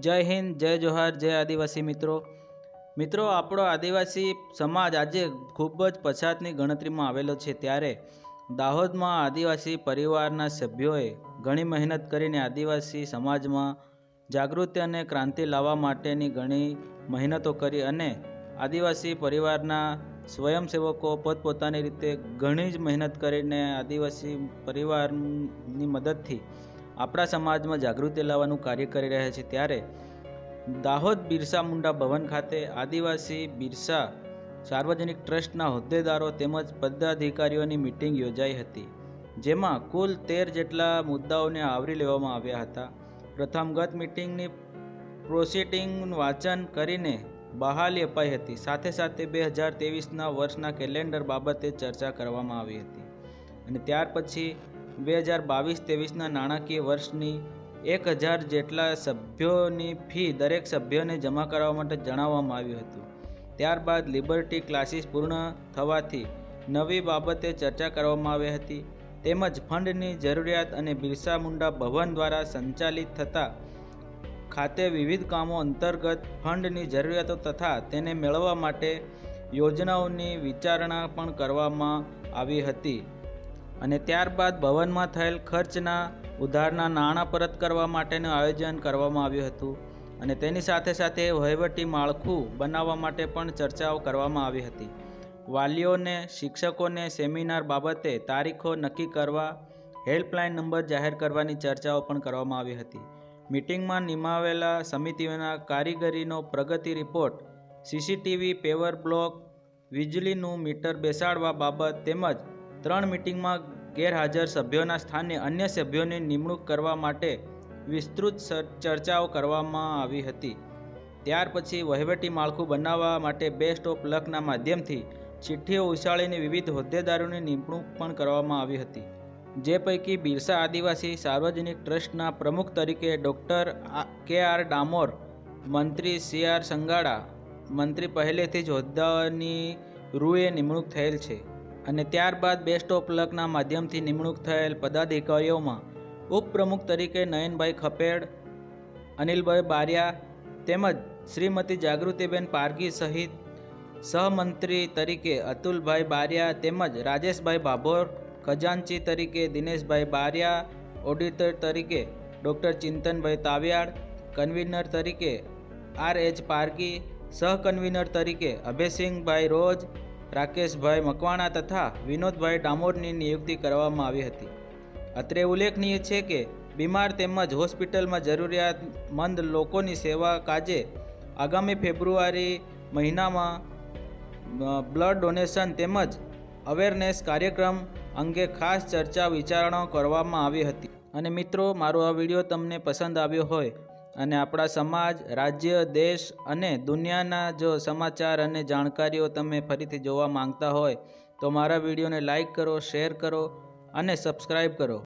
જય હિન્દ, જય જોહાર, જય આદિવાસી મિત્રો. મિત્રો, આપણો આદિવાસી સમાજ આજે ખૂબ જ પછાતની ગણતરીમાં આવેલો છે. ત્યારે દાહોદમાં આદિવાસી પરિવારના સભ્યોએ ઘણી મહેનત કરીને આદિવાસી સમાજમાં જાગૃતિ અને ક્રાંતિ લાવવા માટેની ઘણી મહેનતો કરી અને આદિવાસી પરિવારના સ્વયંસેવકો પોતપોતાની રીતે ઘણી જ મહેનત કરીને આદિવાસી પરિવારની મદદથી આપણા સમાજમાં જાગૃતિ લાવવાનું કાર્ય કરી રહ્યા છે ત્યારે દાહોદ બિરસા મુંડા ભવન ખાતે આદિવાસી બિરસા સાર્વજનિક ટ્રસ્ટના હોદ્દેદારો તેમજ પદાધિકારીઓની મિટિંગ યોજાઈ હતી, જેમાં કુલ તેર જેટલા મુદ્દાઓને આવરી લેવામાં આવ્યા હતા. પ્રથમ ગત મિટિંગની પ્રોસિટિંગ વાંચન કરીને બહાલી અપાઈ હતી. સાથે સાથે બે હજાર ત્રેવીસના વર્ષના કેલેન્ડર બાબતે ચર્ચા કરવામાં આવી હતી અને ત્યાર પછી બે હજાર બાવીસ ત્રેવીસના નાણાકીય વર્ષની એક હજાર જેટલા સભ્યોની ફી દરેક સભ્યોને જમા કરાવવા માટે જણાવવામાં આવ્યું હતું. ત્યારબાદ લિબર્ટી ક્લાસીસ પૂર્ણ થવાથી નવી બાબતે ચર્ચા કરવામાં આવી હતી. તેમજ ફંડની જરૂરિયાત અને બિરસા મુંડા ભવન દ્વારા સંચાલિત થતા ખાતે વિવિધ કામો અંતર્ગત ફંડની જરૂરિયાતો તથા તેને મેળવવા માટે યોજનાઓની વિચારણા પણ કરવામાં આવી હતી. અને ત્યારબાદ ભવનમાં થયેલ ખર્ચના ઉધારના નાણાં પરત કરવા માટેનું આયોજન કરવામાં આવ્યું હતું અને તેની સાથે સાથે વહીવટી માળખું બનાવવા માટે પણ ચર્ચાઓ કરવામાં આવી હતી. વાલીઓને, શિક્ષકોને સેમિનાર બાબતે તારીખો નક્કી કરવા, હેલ્પલાઇન નંબર જાહેર કરવાની ચર્ચાઓ પણ કરવામાં આવી હતી. મિટિંગમાં નિમાવેલા સમિતિઓના કારીગરીનો પ્રગતિ રિપોર્ટ, સીસીટીવી, પેવર બ્લોક, વીજળીનું મીટર બેસાડવા બાબત તેમજ ત્રણ મિટિંગમાં ગેરહાજર સભ્યોના સ્થાને અન્ય સભ્યોની નિમણૂક કરવા માટે વિસ્તૃત ચર્ચાઓ કરવામાં આવી હતી. ત્યાર પછી વહીવટી માળખું બનાવવા માટે બેસ્ટ ઓફ લકના માધ્યમથી ચિઠ્ઠીઓ ઉછાળીને વિવિધ હોદ્દેદારોની નિમણૂક પણ કરવામાં આવી હતી. જે પૈકી બિરસા આદિવાસી સાર્વજનિક ટ્રસ્ટના પ્રમુખ તરીકે ડૉક્ટર કે આર ડામોર, મંત્રી સી આર સંગાડા, મંત્રી પહેલેથી જ હોદ્દાની રૂએ નિમણૂક થયેલ છે. અને ત્યારબાદ બેસ્ટ ઓફ લકના માધ્યમથી નિમણૂક થયેલ પદાધિકારીઓમાં ઉપપ્રમુખ તરીકે નયનભાઈ ખપેડ, અનિલભાઈ બારિયા તેમજ શ્રીમતી જાગૃતિબેન પારગી સહિત સહમંત્રી તરીકે અતુલભાઈ બારિયા તેમજ રાજેશભાઈ ભાભોર, ખજાનચી તરીકે દિનેશભાઈ બારિયા ઓડિટર તરીકે ડૉક્ટર ચિંતનભાઈ તાવિયાડ કન્વીનર તરીકે આર એચ પારગી સહ કન્વીનર તરીકે અભયસિંહભાઈ રોજ રાકેશભાઈ મકવાણા તથા વિનોદભાઈ ડામોરની નિયુક્તિ કરવામાં આવી હતી. અત્રે ઉલ્લેખનીય છે કે, બીમાર તેમજ હોસ્પિટલમાં જરૂરિયાતમંદ લોકોની સેવા કાજે આગામી ફેબ્રુઆરી મહિનામાં બ્લડ ડોનેશન તેમજ અવેરનેસ કાર્યક્રમ અંગે ખાસ ચર્ચા વિચારણા કરવામાં આવી હતી. અને મિત્રો, મારો આ વીડિયો તમને પસંદ આવ્યો હોય અને આપણા સમાજ, રાજ્ય, દેશ અને દુનિયાના જો સમાચાર અને જાણકારીઓ તમે ફરીથી જોવા માંગતા હોય, તો મારા વિડીયોને લાઈક કરો, શેર કરો અને સબસ્ક્રાઈબ કરો.